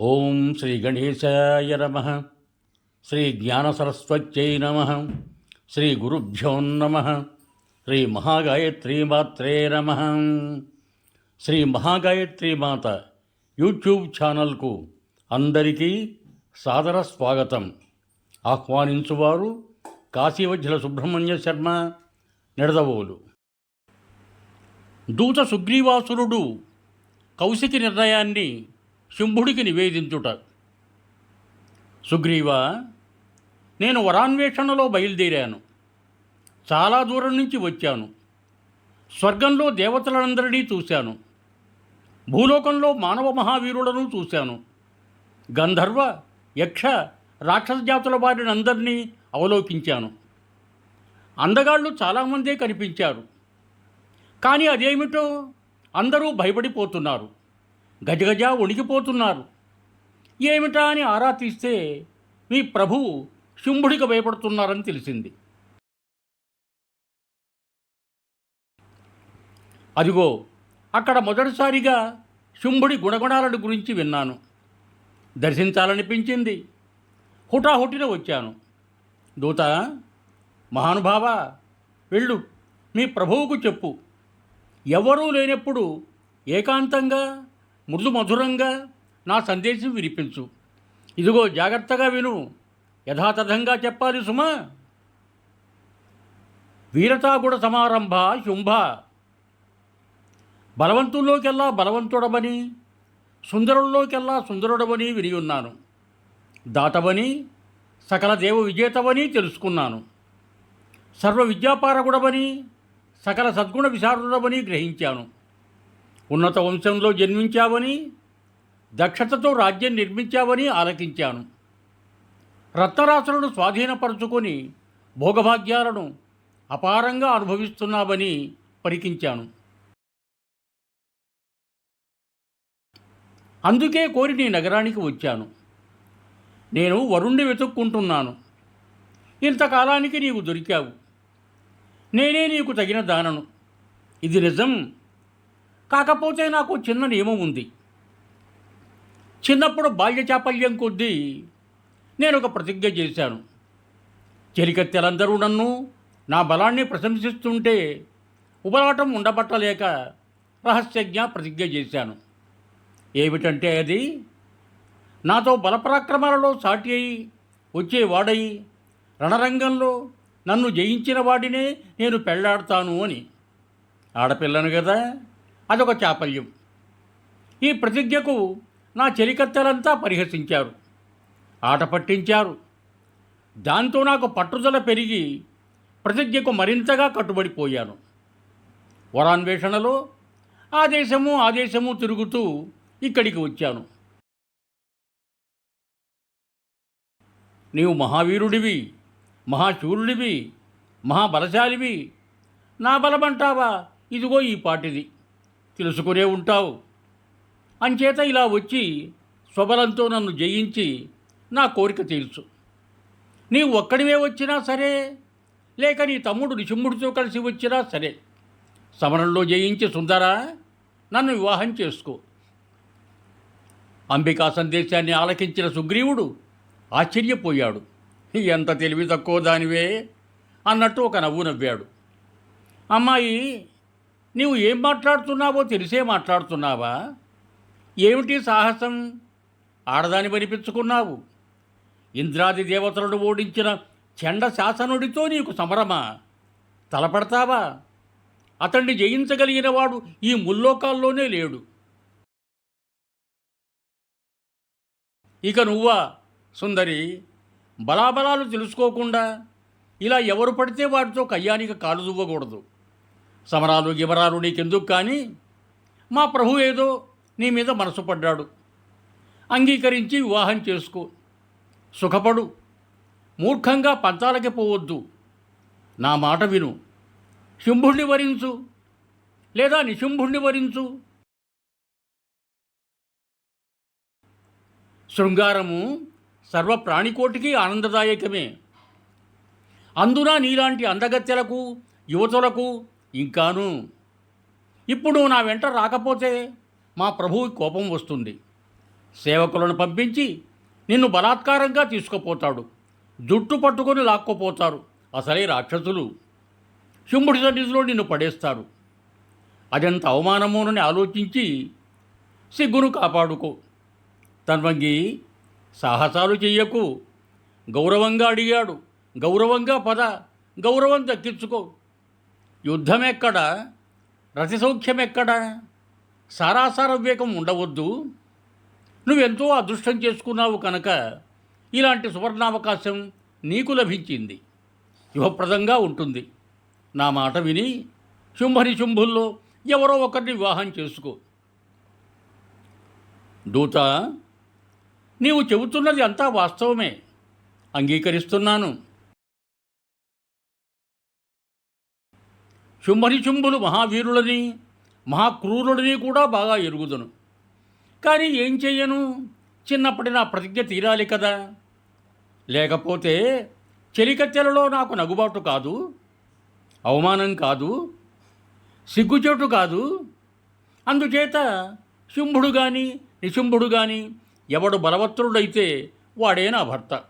ఓం శ్రీ గణేశాయ నమ. శ్రీ జ్ఞానసరస్వత్యై నమ. శ్రీ గురుభ్యో నమ. శ్రీ మహాగాయత్రీమాత్రే నమ. శ్రీ మహాగాయత్రి మాత యూట్యూబ్ ఛానల్కు అందరికీ సాదర స్వాగతం. ఆహ్వానించువారు కాశీవజ్జల సుబ్రహ్మణ్య శర్మ నిడదవోలు. దూత సుగ్రీవాసురుడు కౌశికి నిర్ణయాన్ని శుంభుడికి నివేదించుట. సుగ్రీవ నేను వరాన్వేషణలో బయలుదేరాను. చాలా దూరం నుంచి వచ్చాను. స్వర్గంలో దేవతలందరినీ చూశాను. భూలోకంలో మానవ మహావీరులను చూశాను. గంధర్వ యక్ష రాక్షస జాతుల వారిని అందరినీ అవలోకించాను. అందగాళ్ళు చాలామందే కనిపించారు. కానీ అదేమిటో అందరూ భయపడిపోతున్నారు. గజగజ వణికిపోతున్నారు. ఏమిటా అని ఆరా తీస్తే మీ ప్రభువు శుంభుడికి భయపడుతున్నారని తెలిసింది. అదిగో అక్కడ మొదటిసారిగా శుంభుడి గుణగుణాలను గురించి విన్నాను. దర్శించాలనిపించింది. హుటాహుటిన వచ్చాను. దూత మహానుభావ వెళ్ళు మీ ప్రభువుకు చెప్పు. ఎవరూ లేనప్పుడు ఏకాంతంగా మృదు మధురంగా నా సందేశం వినిపించు. ఇదిగో జాగ్రత్తగా విను. యథాతథంగా చెప్పాలి సుమా. వీరతాగుడ సమారంభ శుంభ. బలవంతుల్లోకెల్లా బలవంతుడమని సుందరుల్లోకెల్లా సుందరుడమని వినియున్నాను దాతవని సకల దేవ విజేతవని తెలుసుకున్నాను. సర్వ విద్యాపారగుడమని సకల సద్గుణ విశారుడమని గ్రహించాను. ఉన్నత వంశంలో జన్మించావని దక్షతతో రాజ్యం నిర్మించావని ఆలకించాను. రత్నరాశులను స్వాధీనపరుచుకొని భోగభాగ్యాలను అపారంగా అనుభవిస్తున్నావని పరికించాను. అందుకే కోరి నీ నగరానికి వచ్చాను. నేను వరుణ్ణి వెతుక్కుంటున్నాను. ఇంతకాలానికి నీవు దొరికావు. నేనే నీకు తగిన దానను. ఇది నిజం. కాకపోతే నాకు చిన్న నియమం ఉంది. చిన్నప్పుడు బాల్య చాపల్యం కొద్దీ నేను ఒక ప్రతిజ్ఞ చేశాను. చెలికత్తెలందరూ నన్ను నా బలాన్ని ప్రశంసిస్తుంటే ఉపలాటం ఉండబట్టలేక రహస్యజ్ఞ ప్రతిజ్ఞ చేశాను. ఏమిటంటే అది? నాతో బలపరాక్రమాలలో సాటి అయి వచ్చేవాడై రణరంగంలో నన్ను జయించిన వాడినే నేను పెళ్ళాడతాను అని. ఆడపిల్లను కదా? అదొక చాపల్యం. ఈ ప్రతిజ్ఞకు నా చెలికత్తెలంతా పరిహసించారు. ఆట పట్టించారు. దాంతో నాకు పట్టుదల పెరిగి ప్రతిజ్ఞకు మరింతగా కట్టుబడిపోయాను వరాన్వేషణలో ఆ దేశము ఆ దేశము తిరుగుతూ ఇక్కడికి వచ్చాను. నీవు మహావీరుడివి మహాశూరుడివి మహాబలశాలివి. నా బలమంటావా? ఇదిగో ఈ పాటిది. తెలుసుకునే ఉంటావు. అంచేత ఇలా వచ్చి స్వబలంతో నన్ను జయించి నా కోరిక తీర్చు. నీవు ఒక్కడివే వచ్చినా సరే లేక నీ తమ్ముడు నిశుంభుడితో కలిసి వచ్చినా సరే సమరంలో జయించి సుందరా నన్ను వివాహం చేసుకో. అంబికా సందేశాన్ని ఆలకించిన సుగ్రీవుడు ఆశ్చర్యపోయాడు. ఎంత తెలివి తక్కువ దానివే అన్నట్టు ఒక నవ్వు నవ్వాడు. అమ్మాయి నీవు ఏం మాట్లాడుతున్నావో తెలిసే మాట్లాడుతున్నావా? ఏమిటి సాహసం? ఆడదాని పనిపించుకున్నావు ఇంద్రాది దేవతలను ఓడించిన చండ శాసనుడితో నీకు సమరమా? తలపడతావా? అతన్ని జయించగలిగిన వాడు ఈ ముల్లోకాల్లోనే లేడు. ఇక నువ్వా సుందరి? బలాబలాలు తెలుసుకోకుండా ఇలా ఎవరు పడితే వాటితో కయ్యానికి కాలు దువ్వకూడదు. సమరాలు గిబరాలు నీకెందుకు కానీ మా ప్రభు ఏదో నీ మీద మనసు పడ్డాడు. అంగీకరించి వివాహం చేసుకో. సుఖపడు. మూర్ఖంగా పంచాలకి పోవద్దు. నా మాట విను. శుంభుణ్ణి వరించు. లేదా నిశుంభుణ్ణి వరించు. శృంగారము సర్వ ప్రాణికోటికి ఆనందదాయకమే. అందున నీలాంటి అందగత్యలకు యువతులకు ఇంకాను ఇప్పుడు నా వెంట రాకపోతే మా ప్రభువుకి కోపం వస్తుంది. సేవకులను పంపించి నిన్ను బలాత్కారంగా తీసుకుపోతాడు. జుట్టు పట్టుకొని లాక్కోపోతారు అసలే రాక్షసులు. శుంభుడి సన్నిధిలో నిన్ను పడేస్తారు. అదంత అవమానమోనని ఆలోచించి సిగ్గును కాపాడుకో. తన్వంగి సాహసాలు చెయ్యకు. గౌరవంగా అడిగాడు. గౌరవంగా పద. గౌరవం దక్కించుకో. యుద్ధం ఎక్కడ రతిసౌఖ్యమెక్కడ? సారాసార వివేకం ఉండవద్దు. నువ్వెంతో అదృష్టం చేసుకున్నావు కనుక ఇలాంటి సువర్ణావకాశం నీకు లభించింది. యువప్రదంగా ఉంటుంది. నా మాట విని శుంభని శుంభుల్లో ఎవరో ఒకరిని వివాహం చేసుకో. దూత నీవు చెబుతున్నది అంతా వాస్తవమే. అంగీకరిస్తున్నాను. శుంభని శుంభులు మహావీరులని మహాక్రూరులని కూడా బాగా ఎరుగుదును. కానీ ఏం చెయ్యను? చిన్నప్పటి నా ప్రతిజ్ఞ తీరాలి కదా. లేకపోతే చెలికత్తెలలో నాకు నగుబాటు కాదు అవమానం కాదు సిగ్గుచేటు కాదు. అందుచేత శుంభుడు కానీ నిశుంభుడు కానీ ఎవడు బలవత్తుడైతే వాడే నా భర్త.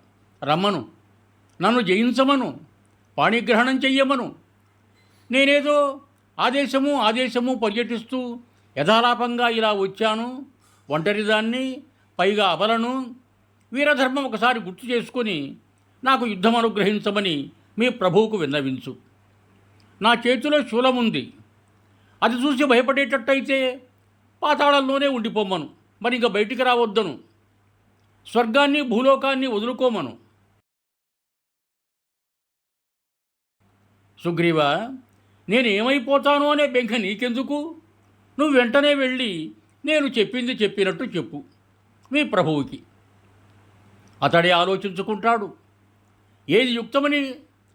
రమ్మను. నన్ను జయించమను. పాణిగ్రహణం చెయ్యమను. నేనేదో ఆదేశము ఆదేశము పర్యటిస్తూ యథాలాపంగా ఇలా వచ్చాను. ఒంటరిదాన్ని పైగా అబలను వీరధర్మం ఒకసారి గుర్తు చేసుకొని నాకు యుద్ధం అనుగ్రహించమని మీ ప్రభువుకు విన్నవించు. నా చేతిలో శూలముంది అది చూసి భయపడేటట్టయితే పాతాళంలోనే ఉండిపోమ్మను. మరి ఇంకా బయటికి రావద్దను. స్వర్గాన్ని భూలోకాన్ని వదులుకోమను. సుగ్రీవ నేను ఏమైపోతాను అనే బెంక నీకెందుకు? నువ్వు వెంటనే వెళ్ళి నేను చెప్పింది చెప్పినట్టు చెప్పు మీ ప్రభువుకి. అతడే ఆలోచించుకుంటాడు. ఏది యుక్తమని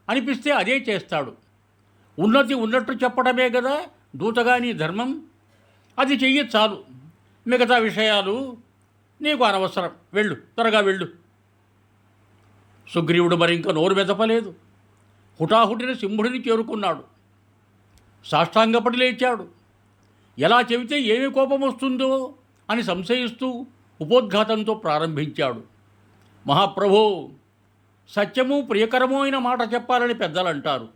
అనిపిస్తే అదే చేస్తాడు. ఉన్నతి ఉన్నట్టు చెప్పడమే కదా దూతగా నీ ధర్మం? అది చెయ్యి చాలు. మిగతా విషయాలు నీకు అనవసరం. వెళ్ళు త్వరగా వెళ్ళు. సుగ్రీవుడు మరింక నోరు మెదపలేదు. హుటాహుటిన సింహుడిని చేరుకున్నాడు. సాష్టాంగపడి లేచాడు ఎలా చెబితే ఏమి కోపం వస్తుందో అని సంశయిస్తూ ఉపోద్ఘాతంతో ప్రారంభించాడు. మహాప్రభో సత్యము ప్రియకరము అయిన మాట చెప్పాలని పెద్దలు అంటారు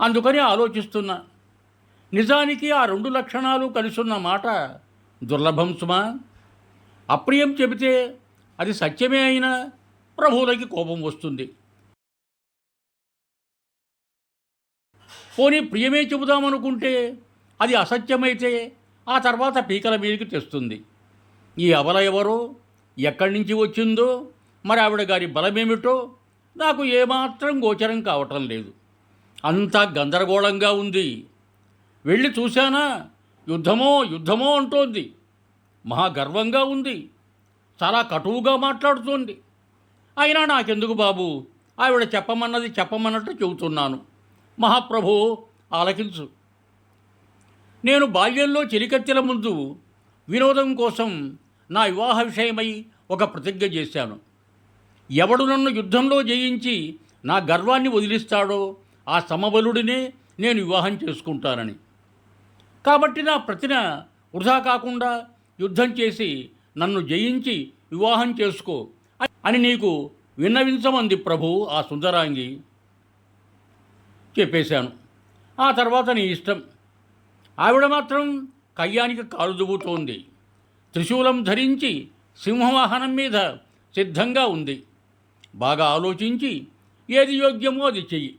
అందుకని ఆలోచిస్తున్నా. నిజానికి ఆ రెండు లక్షణాలు కలిసున్న మాట దుర్లభం సుమా. అప్రియం చెబితే అది సత్యమే అయినా ప్రభువులకి కోపం వస్తుంది. పోనీ ప్రియమే చెబుదామనుకుంటే అది అసత్యమైతే ఆ తర్వాత పీకల మీదకి తెస్తుంది. ఈ అబల ఎవరో ఎక్కడి నుంచి వచ్చిందో మరి ఆవిడ గారి బలమేమిటో నాకు ఏమాత్రం గోచరం కావటం లేదు. అంతా గందరగోళంగా ఉంది. వెళ్ళి చూశానా? యుద్ధమో యుద్ధమో అంటోంది. మహాగర్వంగా ఉంది. చాలా కటువుగా మాట్లాడుతోంది. అయినా నాకెందుకు బాబు? ఆవిడ చెప్పమన్నది చెప్పమన్నట్టు చెబుతున్నాను. మహాప్రభు ఆలకించు. నేను బాల్యంలో చెలికత్తెల ముందు వినోదం కోసం నా వివాహ విషయమై ఒక ప్రతిజ్ఞ చేశాను. ఎవడు నన్ను యుద్ధంలో జయించి నా గర్వాన్ని వదిలిస్తాడో ఆ సమబలుడినే నేను వివాహం చేసుకుంటానని. కాబట్టి నా ప్రతిన వృధా కాకుండా యుద్ధం చేసి నన్ను జయించి వివాహం చేసుకో అని నీకు విన్నవించమంది ప్రభు ఆ సుందరాంగి. చెప్పేశాను. ఆ తర్వాత నీ ఇష్టం. ఆవిడ మాత్రం కయ్యానికి కాలు దువ్వుతోంది. త్రిశూలం ధరించి సింహవాహనం మీద సిద్ధంగా ఉంది. బాగా ఆలోచించి ఏది యోగ్యమో అది చెయ్యి.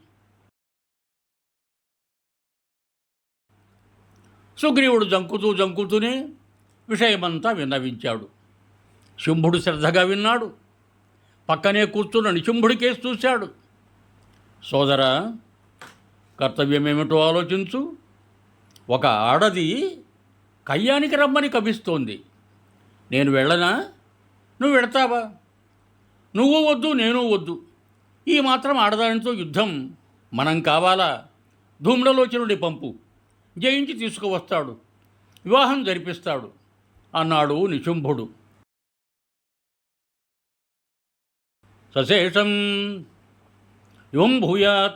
సుగ్రీవుడు జంకుతూ జంకుతూనే విషయమంతా విన్నవించాడు. శుంభుడు శ్రద్ధగా విన్నాడు. పక్కనే కూర్చున్న నిశుంభుడికేసి చూశాడు. సోదరా కర్తవ్యమేమిటో ఆలోచించు. ఒక ఆడది కయ్యానికి రమ్మని కవిస్తోంది నేను వెళ్ళనా? నువ్వు వెడతావా నువ్వు వద్దు నేను వద్దు. ఈ మాత్రం ఆడదానితో యుద్ధం. మనం కావాలా? ధూమ్రలోచనుడి పంపు. జయించి తీసుకువస్తాడు. వివాహం జరిపిస్తాడు. అన్నాడు నిశుంభుడు. సశేషం. యువం భూయాత్.